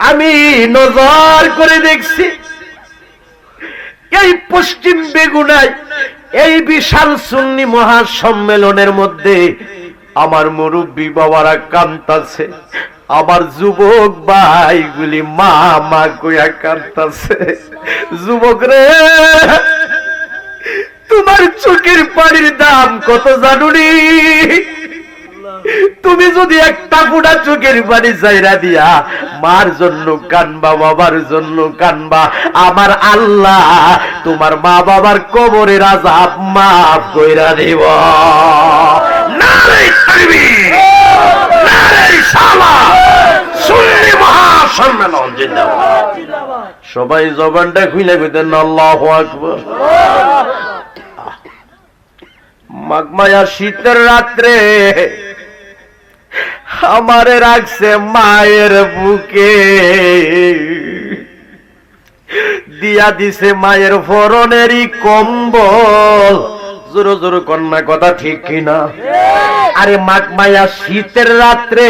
আমি নজর করে দেখছি, এই পশ্চিম বেগুনায়, এই বিশাল সুন্নি মহাসম্মেলনের মধ্যে আমার মুরব্বী বাবারা কান্তাছে, আমার যুবক ভাইগুলি মা মা কইয়া কান্তাছে। যুবক রে, তোমার চোখের পানির দাম কত জানুনি? তুমি যদি একটা ফুটা চোখের পানি চাইরা দিয়া মার জন্য কানবা, বাবার জন্য কানবা। আমার আল্লাহ, তোমার মা বাবার কবরের আজাব মাফ কইরা দিব। সবাই জবানটা খুলে কইতেন, আল্লাহু আকবার। মাগমায়া শীতের রাত্রে আমারে রাখছে মায়ের বুকে। দিয়া দিছে মায়ের ফরনেরই কম্বল। জোরো জোরো কন্যা, কথা ঠিক কিনা? আরে মাগ মায়া, শীতের রাত্রে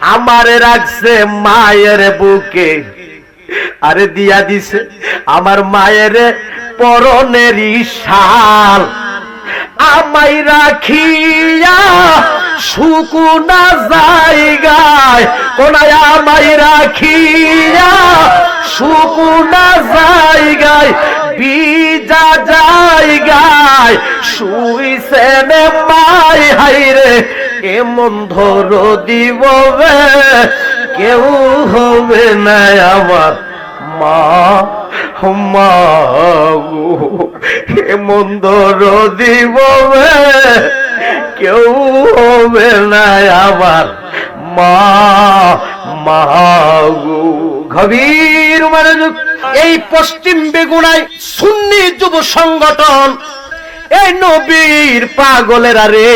আমারে রাখছে মায়ের বুকে। আরে দিয়া দিছে আমার মায়ের পরনেরই শাল। আমাই রাখিয়া শুকুনা জায়গায়, কোনায় আমাই রাখিয়া শুকুনা জায়গায়, বিজা জায়গায় শুইছেন মাই, হাইরে এমন ধর দিব কেউ হবে না আমার মা। মা গো এমন ধর দিব কেউ হবে না আমার মা মা গো। গভীর মনোযোগ, এই পশ্চিম বেগুনায় সুন্নি যুব সংগঠন, এই নবীর পাগলের আরে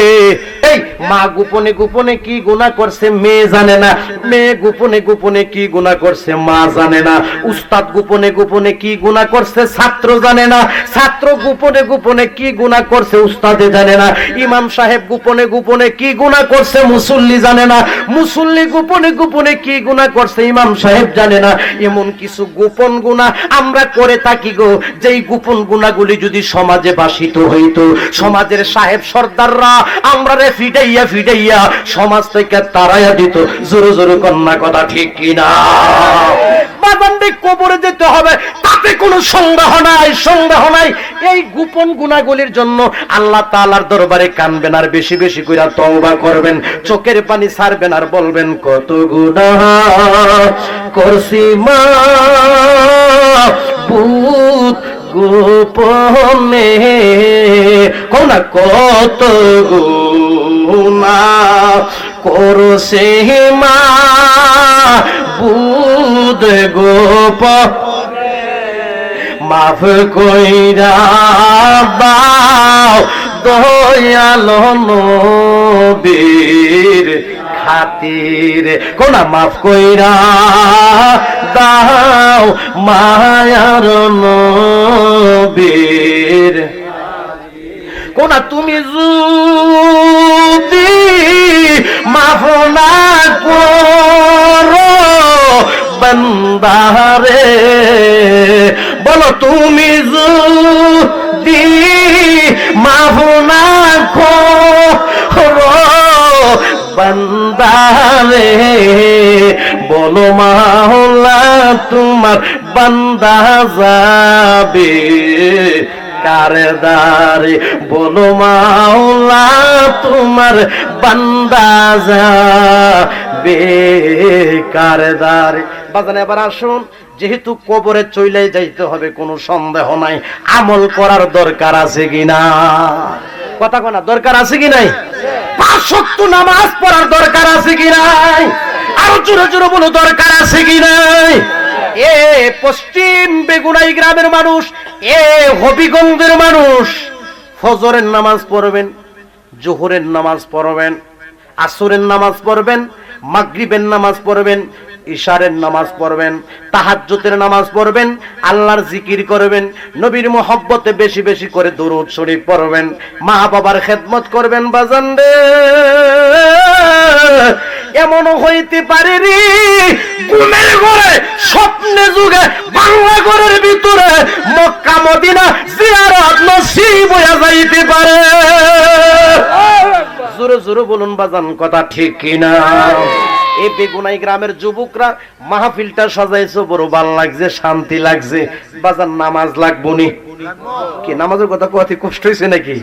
মা গোপনে গোপনে কি গুণা করছে মেয়ে জানে না। মেয়ে গোপনে গোপনে কি গুণা করছে মা জানে না। উস্তাদ গোপনে গোপনে কি গুণা করছে ছাত্র জানে না। ছাত্র গোপনে গোপনে কি গুণা করছে উস্তাদে জানে না। ইমাম সাহেব গোপনে গোপনে কি গুণা করছে মুসল্লি জানে না। মুসল্লি গোপনে গোপনে কি গুণা করছে ইমাম সাহেব জানে না। এমন কিছু গোপন গুণা আমরা করে থাকি গো, যেই গোপন গুণাগুলি যদি সমাজে বাসিত হইতো। সমাজের সাহেব সর্দাররা আমরা ফিটাইয়া ফিটাইয়া সমাজ থেকে তারাইয়া দিত। জোরে জোরে কন্যা কথা ঠিক কিনা? কবরে যেতে হবে, তাতে কোনো সন্দেহ নাই সন্দেহ নাই। এই গোপন গুণাগুলির জন্য আল্লাহ তাআলার দরবারে কানবেন আর বেশি বেশি কইরা তওবা করবেন। চোখের পানি ছাড়বেন আর বলবেন, কত গুনাহ করছি মা। ভূত গোপনে কোনা কত গুনা করছে মা বুদ গোপ মাফ কইরা বাও দয়ালো নবীর খাতির। কোনা মাফ কইরা দাও মায়ার নবীর কোনা তুমি যদি মাফ না করো বন্দারে, বলো তুমি যদি মাফ না করো বন্দারে, বলো মাওলা তোমার বান্দা যাবে। কারদারে, বলো মাওলা, তোমার বান্দা যাবে কারদারে বাজানে, এবার আসুন, যেহেতু কবরে চইলে যাইতে হবে, কোনো সন্দেহ নাই, আমল করার দরকার আছে কিনা কথা কোনা দরকার আছে কি নাই? পাঁচ সত্য নামাজ পড়ার দরকার আছে কি নাই? আরও জোরে জোরে বলো, দরকার আছে কি নাই? এ পশ্চিম বেগুনাই গ্রামের মানুষ এ হবিগঞ্জের মানুষ। ফজরের নামাজ পড়বেন জোহরের নামাজ পড়বেন আসরের নামাজ পড়বেন মাগরিবের নামাজ পড়বেন ইশারের নামাজ পড়বেন তাহাজ্জুদের নামাজ পড়বেন আল্লাহর জিকির করবেন নবীর মোহব্বতে বেশি বেশি করে দরুদ শরীফ পড়বেন মা বাবার খেদমত করবেন বাজান রে। এমনও হইতে পারে রে ঘুমের ঘরে স্বপ্নে যুগে বাংলা ঘরের ভিতরে মক্কা মদিনা জিয়ারত নসিব হয়ে যাইতে পারে। জোরে জোরে বলুন বাজান কথা ঠিক কিনা? এই বেগুনাই গ্রামের যুবকরা মাহফিলটা সাজাইছো, বড় ভালো লাগছে, শান্তি লাগছে। বাজার নামাজ লাগবো নি। কি, নামাজের কথা কত কষ্ট হয়েছে নাকি?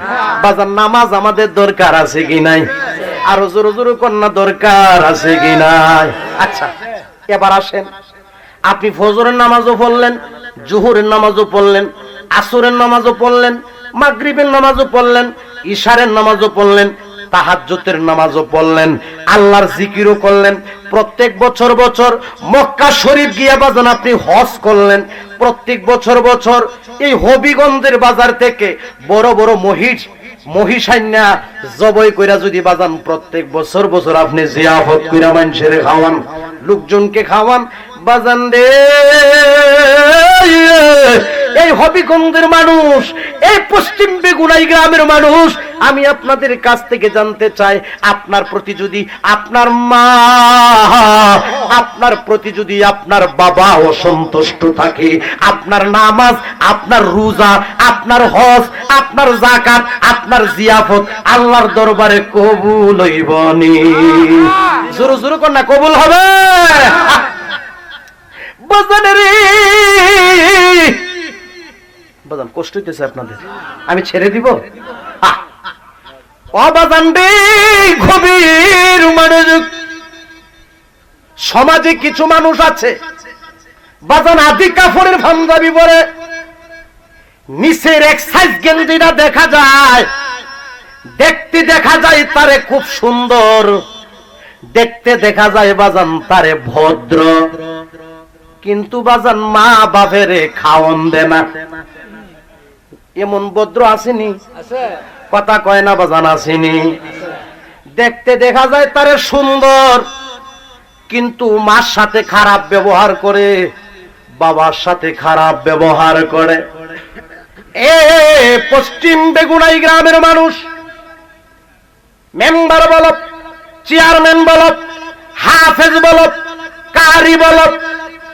বাজার নামাজ আমাদের দরকার আছে কি নাই? আরও জোরে জোরে কন্যা দরকার আছে কি নাই? আচ্ছা এবার আসেন। আপনি ফজরের নামাজও পড়লেন, জুহুরের নামাজও পড়লেন, আসরের নামাজও পড়লেন, মাগরিবের নামাজও পড়লেন, ইশারের নামাজও পড়লেন তাহাজ্জুতের নামাজও পড়লেন, আল্লাহর জিকিরও করলেন। প্রত্যেক বছর বছর মক্কা শরীফ গিয়া বাজান আপনি হজ করলেন। প্রত্যেক বছর বছর এই হবিগঞ্জের বাজার থেকে বড় বড় মহিষ মহিষান্যা জবই কইরা যদি বাজান প্রত্যেক বছর বছর আপনি জিয়াফত কইরা মানুষের খাওয়ান, লোকজনকে খাওয়ান, বাজান রে, এই হবিগঞ্জের মানুষ, এই পশ্চিম বেগুনাই গ্রামের মানুষ আমি আপনাদের কাছ থেকে জানতে চাই, আপনার প্রতি যদি আপনার মা, আপনার প্রতি যদি আপনার বাবা অসন্তুষ্ট থাকে, আপনার নামাজ, আপনার রোজা, আপনার হজ, আপনার জাকাত আপনার জিয়াফত আল্লাহর দরবারে কবুল হইবনি জোরে জোরে না কবুল হবে? কষ্ট হইতেছে আপনাদের। আমি ছেড়ে দিব? গভীর মনোযোগ। সমাজে কিছু মানুষ আছে, বাজান আদি কাপড়ের পরে। নিচের দেখা যায়, দেখতে দেখা যায় তারে খুব সুন্দর, দেখতে দেখা যায় বাজান তারে ভদ্র। কিন্তু বাজান মা বাপেরে খাওয়ন দে না এমন ভদ্র আসেনি? কথা কয় না বাজান আসেনি। দেখতে দেখা যায় তারে সুন্দর, কিন্তু মার সাথে খারাপ ব্যবহার করে, বাবার সাথে খারাপ ব্যবহার করে। এ, পশ্চিম বেগুনাই গ্রামের মানুষ, মেম্বার বলত চেয়ারম্যান বলত হাফেজ বলত কারি বলত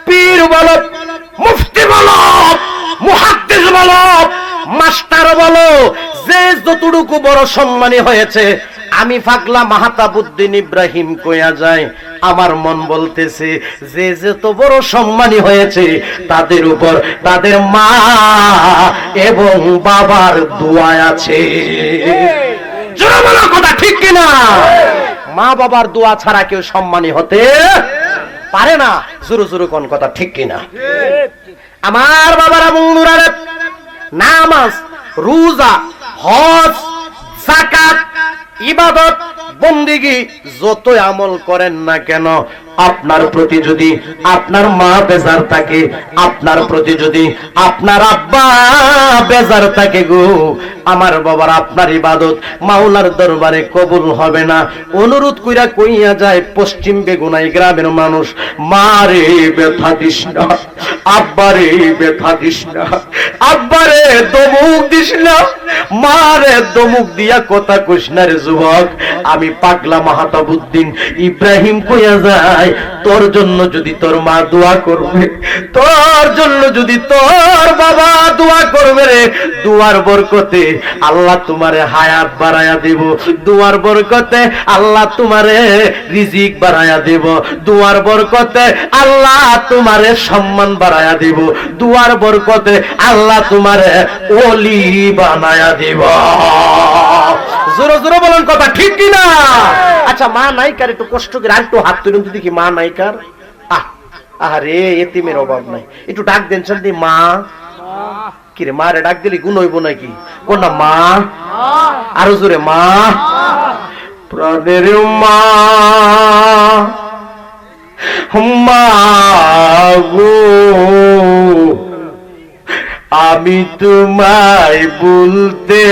পীর বলত মুফতি বলত মুহাদ্দিস বলত মাস্টার বলো যে যতটুকু বড় সম্মানী হয়েছে আমি ফাকলা মাহাতাবুদ্দিন ইব্রাহিম কয়া যায় আমার মন বলতেছে যে যে তো বড় সম্মানী হয়েছে তাদের উপর তাদের মা এবং বাবার দোয়া আছে। কথা ঠিক কিনা? মা বাবার দোয়া ছাড়া কেউ সম্মানী হতে পারে না। জোরে জোরে কোন কথা ঠিক কিনা? আমার বাবারা বন্ধুরা নামাজ রোজা হজ জাকাত ইবাদত বন্দিগি যতই আমল করেন না কেন আপনার প্রতি যদি আপনার মা বেজার থাকে, আপনার প্রতি যদি আপনার আব্বা বেজার থাকে গো, আমার বাবার আপনার ইবাদত মাওলার দরবারে কবুল হবে না। অনুরোধ কইরা কইয়া যায়, পশ্চিম বেগুনাই গ্রামের মানুষ, মারে ব্যথা দিস না, আব্বারে ব্যথা দিস না, আব্বারে দমুক দিস না, মারে দমুক দিয়া কথা কইস রে যুবক। আমি পাগলা মাহাতাবুদ্দিন ইব্রাহিম কইয়া যায় তোর জন্য যদি তোর মা দোয়া করবে, তোর জন্য যদি তোর বাবা দোয়া করবে রে, দুয়ার বরকতে আল্লাহ তোমারে হায়াত বাড়ায়া দিব। দুয়ার বরকতে আল্লাহ তোমারে রিজিক বাড়ায়া দিব। দুয়ার বরকতে আল্লাহ তোমারে সম্মান বাড়ায়া দিব। দুয়ার বরকতে আল্লাহ তোমারে ওলি বানায়া দিব। জোরে জোরে বলেন কথা, ঠিক কি না আচ্ছা মা নাইকার একটু কষ্ট করে আর একটু হাত তুলুন দেখি, মা নাইকার আহ আরে এতিমের অভাব নাই। একটু ডাক দেন শান্তি মা। কিরে, মারে ডাক দিলি, গুণ হইব নাকি? কোনটা মা? আরও জোরে, মা। প্রাণের মা। মা গো। আমি তোমায় বলতে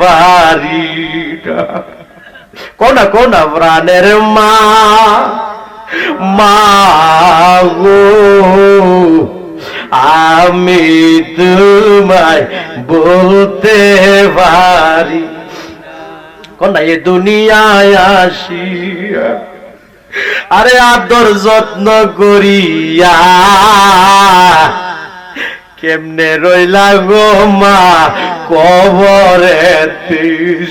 পারি কোনা কোনা প্রাণের মা মা আমি তোমায় বলতে পারি কোনা এ দুনিয়ায় আসিয়া, আরে আদর যত্ন করিয়া কেমনে রইলা গো মা? কবরে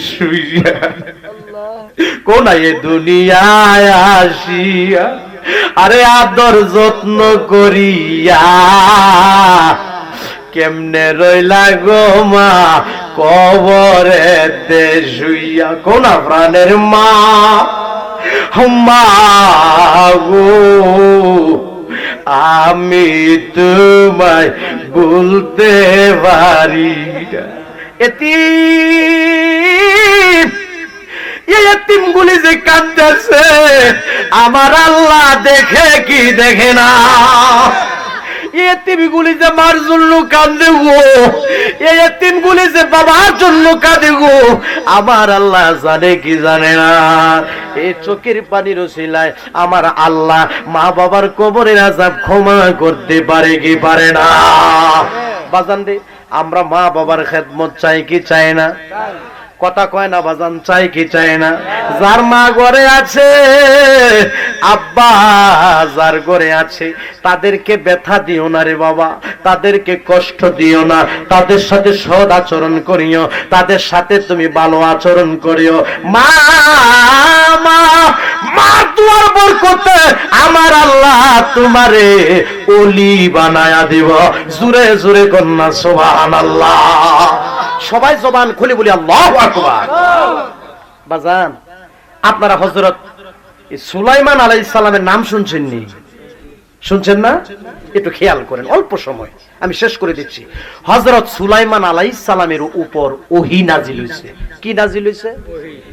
শুইয়া। দুনিয়ায় আসিয়া? আরে আদর যত্ন করিয়া। কেমনে রইলা গো মা? কবরে শুইয়া। কোন প্রাণের মা? মা গো। আমি তোমায় বলতে পারি এটি যে কাঁদতেছে আমার আল্লাহ দেখে কি দেখে না। যে মার আমার আল্লাহ জানে কি জানে না। এই চোখের পানির ওসিলায় আমার আল্লাহ মা বাবার কবরের আজাব ক্ষমা করতে পারে কি পারে না। বাজান আমরা মা বাবার খেদমত চাই কি চাই না? কথা কয় না, বাজান চাই কি চাই না। যার মা ঘরে আছে, আব্বা যার ঘরে আছে, তাদেরকে ব্যথা দিও না রে বাবা, তাদেরকে কষ্ট দিও না। তাদের সাথে সদ আচরণ করিও, তাদের সাথে তুমি ভালো আচরণ করিও। মা মা মা তোমার বরকতে আমার আল্লাহ তোমারে ওলি বানায়া দিব। জুরে জুরে কন্যা, সুবহানাল্লাহ। সবাই জবান খুলে বলি, আল্লাহ বাজান, আপনারা হজরত সুলাইমান আলাই ইসলামের নাম শুনছেন নি শুনছেন না? একটু খেয়াল করেন, অল্প সময়। আমি শেষ করে দিচ্ছি। হজরত সুলাইমান আলাই সালামের উপর ওহি নাজিল হয়েছে কি নাজিল হয়েছে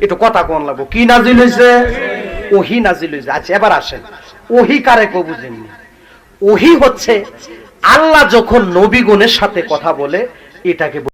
একটু কথা কোন লাগবো? কি নাজিল হয়েছে ওহি নাজিল হয়েছে আচ্ছা এবার আসেন। ওহি কারে কেউ বুঝেননি? ওহি হচ্ছে আল্লাহ যখন নবীগণের সাথে কথা বলে, এটাকে